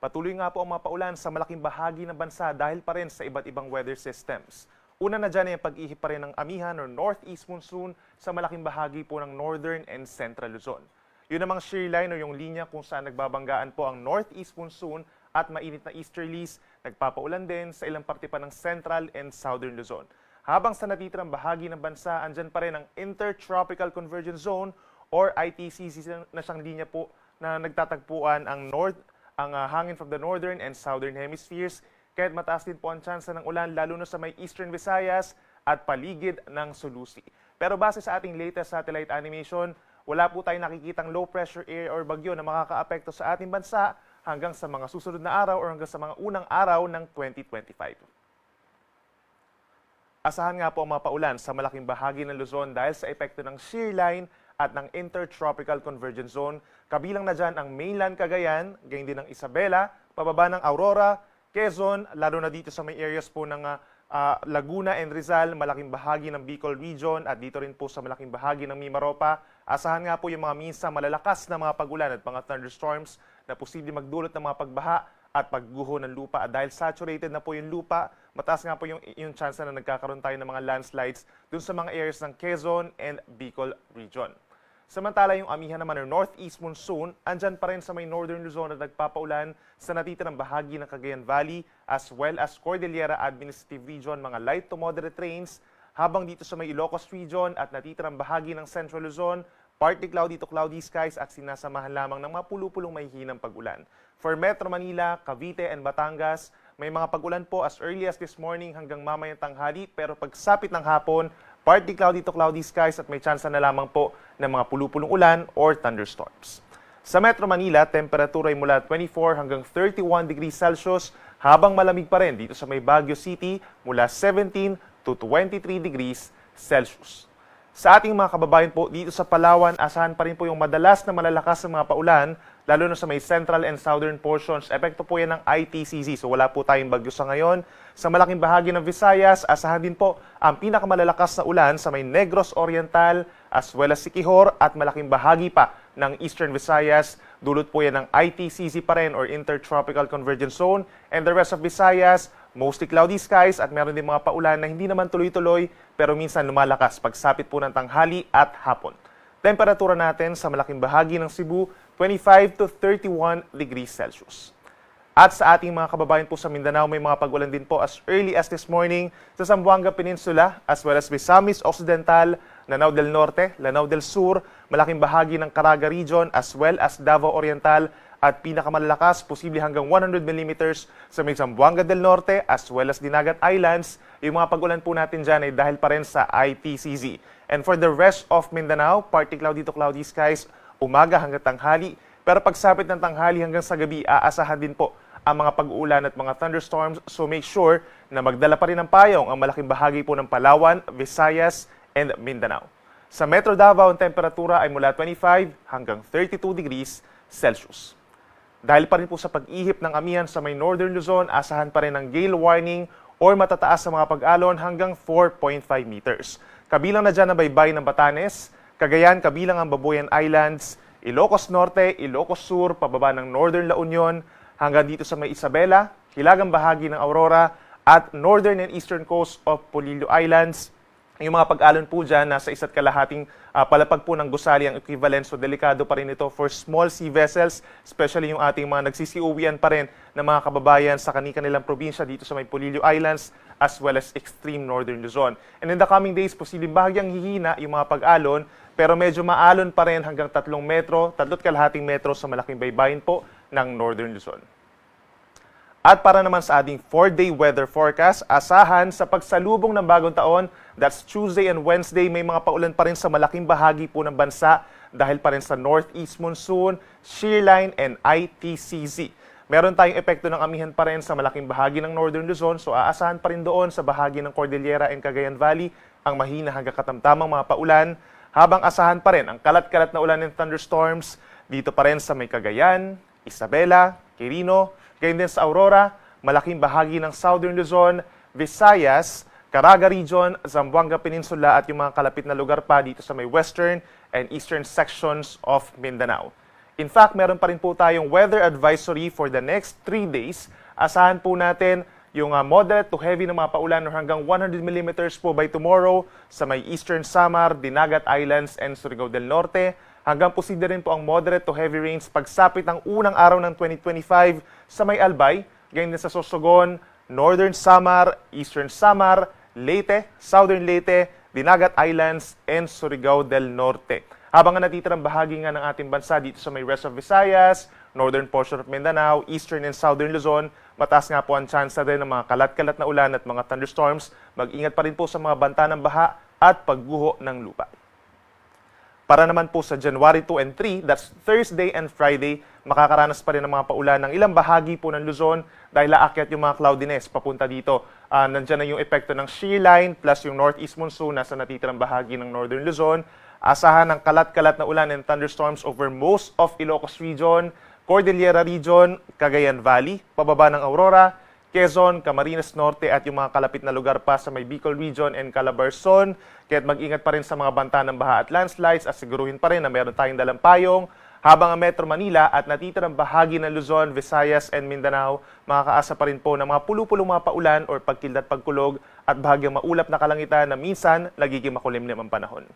Patuloy nga po ang mga paulan sa malaking bahagi ng bansa dahil pa rin sa iba't ibang weather systems. Una na dyan ay ang pag-ihip pa rin ng amihan or northeast monsoon sa malaking bahagi po ng northern and central Luzon. Yun namang shear line o yung linya kung saan nagbabanggaan po ang northeast monsoon at mainit na easterlies, nagpapaulan din sa ilang parte pa ng central and southern Luzon. Habang sa natitirang bahagi ng bansa, andyan pa rin ang Intertropical Convergence Zone or ITCZ na siyang linya po na nagtatagpuan ang north ang ah, hangin from the northern and southern hemispheres. Kahit mataas din po ang tsansa ng ulan lalo na sa may eastern Visayas at paligid ng Sulusi. Pero base sa ating latest satellite animation, wala po tayong nakikitang low pressure area or bagyo na makakaapekto sa ating bansa hanggang sa mga susunod na araw or hanggang sa mga unang araw ng 2025. Asahan nga po ang mga paulan sa malaking bahagi ng Luzon dahil sa epekto ng shear line at ng Intertropical Convergence Zone. Kabilang na dyan ang mainland Cagayan, gayon din ng Isabela, pababa ng Aurora, Quezon, lalo na dito sa may areas po ng ah, Laguna and Rizal, malaking bahagi ng Bicol Region at dito rin po sa malaking bahagi ng Mimaropa. Asahan nga po yung mga minsa malalakas na mga pagulan at mga thunderstorms na posible magdulot ng mga pagbaha at pagguho ng lupa. At dahil saturated na po yung lupa, mataas nga po yung, yung chance na nagkakaroon tayo ng mga landslides dun sa mga areas ng Quezon and Bicol Region. Samantala yung amihan naman ng northeast monsoon, andyan pa rin sa may northern Luzon at nagpapaulan sa natitirang bahagi ng Cagayan Valley as well as Cordillera Administrative Region, mga light to moderate rains, habang dito sa may Ilocos Region at natitirang bahagi ng Central Luzon, partly cloudy to cloudy skies at sinasamahan lamang ng mga pulupulong may hinang pag-ulan. For Metro Manila, Cavite and Batangas, may mga pag-ulan po as early as this morning hanggang mamayang tanghali pero pagsapit ng hapon, partly cloudy to cloudy skies at may tsansa na lamang po ng mga pulupulong ulan or thunderstorms. Sa Metro Manila, temperatura ay mula 24 hanggang 31 degrees Celsius habang malamig pa rin dito sa may Baguio City mula 17 to 23 degrees Celsius. Sa ating mga kababayan po dito sa Palawan, asahan pa rin po yung madalas na malalakas na mga paulan, lalo na sa may central and southern portions. Epekto po yan ng ITCZ, so wala po tayong bagyo sa ngayon. Sa malaking bahagi ng Visayas, asahan din po ang pinakamalalakas na ulan sa may Negros Oriental, as well as Siquijor at malaking bahagi pa ng Eastern Visayas. Dulot po yan ng ITCZ pa rin or Intertropical Convergence Zone. And the rest of Visayas, mostly cloudy skies at meron din mga paulan na hindi naman tuloy-tuloy pero minsan lumalakas pagsapit po ng tanghali at hapon. Temperatura natin sa malaking bahagi ng Cebu, 25 to 31 degrees Celsius. At sa ating mga kababayan po sa Mindanao, may mga pagulan din po as early as this morning sa Zamboanga Peninsula as well as Misamis Occidental, Lanao del Norte, Lanao del Sur, malaking bahagi ng Caraga Region as well as Davao Oriental at pinakamalalakas, posible hanggang 100 millimeters sa may Zamboanga del Norte as well as Dinagat Islands. Yung mga pagulan po natin dyan ay dahil pa rin sa ITCZ. And for the rest of Mindanao, partly cloudy to cloudy skies, umaga hanggang tanghali. Pero pagsapit ng tanghali hanggang sa gabi, aasahan din po ang mga pag-uulan at mga thunderstorms. So make sure na magdala pa rin ng payong ang malaking bahagi po ng Palawan, Visayas, and Mindanao. Sa Metro Davao, ang temperatura ay mula 25 hanggang 32 degrees Celsius. Dahil pa rin po sa pag-ihip ng amihan sa may Northern Luzon, asahan pa rin ng gale warning or matataas sa mga pag-alon hanggang 4.5 meters. Kabilang na dyan ang baybay ng Batanes, Cagayan kabilang ang Babuyan Islands, Ilocos Norte, Ilocos Sur, pababa ng Northern La Union, hanggang dito sa may Isabela, hilagang bahagi ng Aurora, at northern and eastern coast of Polillo Islands. Yung mga pag-alon po dyan, nasa isa't kalahating ah, palapag po ng gusali ang equivalent. So, delikado pa rin ito for small sea vessels, especially yung ating mga nagsisiuwian pa rin ng mga kababayan sa kani-kanilang probinsya dito sa may Polillo Islands as well as extreme northern Luzon. And in the coming days, posibleng bahagyang hihina yung mga pag-alon, pero medyo maalon pa rin hanggang 3 metro, 3 kalahating metro sa malaking baybayin po ng northern Luzon. At para naman sa ating 4-day weather forecast, asahan sa pagsalubong ng bagong taon, that's Tuesday and Wednesday, may mga paulan pa rin sa malaking bahagi po ng bansa dahil pa rin sa northeast monsoon, shear line, and ITCZ. Meron tayong epekto ng amihan pa rin sa malaking bahagi ng Northern Luzon, so aasahan pa rin doon sa bahagi ng Cordillera and Cagayan Valley ang mahina hanggang katamtamang mga paulan, habang asahan pa rin ang kalat-kalat na ulan and thunderstorms dito pa rin sa may Cagayan, Isabela, Quirino, gayon din sa Aurora, malaking bahagi ng Southern Luzon, Visayas, Caraga Region, Zamboanga Peninsula at yung mga kalapit na lugar pa dito sa may western and eastern sections of Mindanao. In fact, meron pa rin po tayong weather advisory for the next 3 days. Asahan po natin yung ah, moderate to heavy na mga paulan or hanggang 100 millimeters po by tomorrow sa may Eastern Samar, Dinagat Islands, and Surigao del Norte. Hanggang posible rin po ang moderate to heavy rains pagsapit ng unang araw ng 2025 sa may Albay, ganyan din sa Sorsogon, Northern Samar, Eastern Samar, Leyte, Southern Leyte, Dinagat Islands, and Surigao del Norte. Habang ang natitirang bahagi nga ng ating bansa dito sa may rest of Visayas, northern portion of Mindanao, eastern and southern Luzon, mataas nga po ang chance na rin ng mga kalat-kalat na ulan at mga thunderstorms. Mag-ingat pa rin po sa mga banta ng baha at pagguho ng lupa. Para naman po sa January 2 and 3, that's Thursday and Friday, makakaranas pa rin ng mga paulan ng ilang bahagi po ng Luzon dahil aakyat yung mga cloudiness papunta dito. Ah, nandyan na yung epekto ng shear line plus yung northeast monsoon nasa natitirang bahagi ng northern Luzon. Asahan ng kalat-kalat na ulan and thunderstorms over most of Ilocos region, Cordillera region, Cagayan Valley, pababa ng Aurora, Quezon, Camarines Norte at yung mga kalapit na lugar pa sa may Bicol Region and Calabarzon. Kaya't mag-ingat pa rin sa mga banta ng baha at landslides at siguruhin pa rin na meron tayong dalang payong. Habang ang Metro Manila at natitirang bahagi ng Luzon, Visayas and Mindanao, makakaasa pa rin po ng mga pulu-pulong mga paulan or pagkildat pagkulog at bahagyang maulap na kalangitan na minsan nagiging makulimlim ang panahon.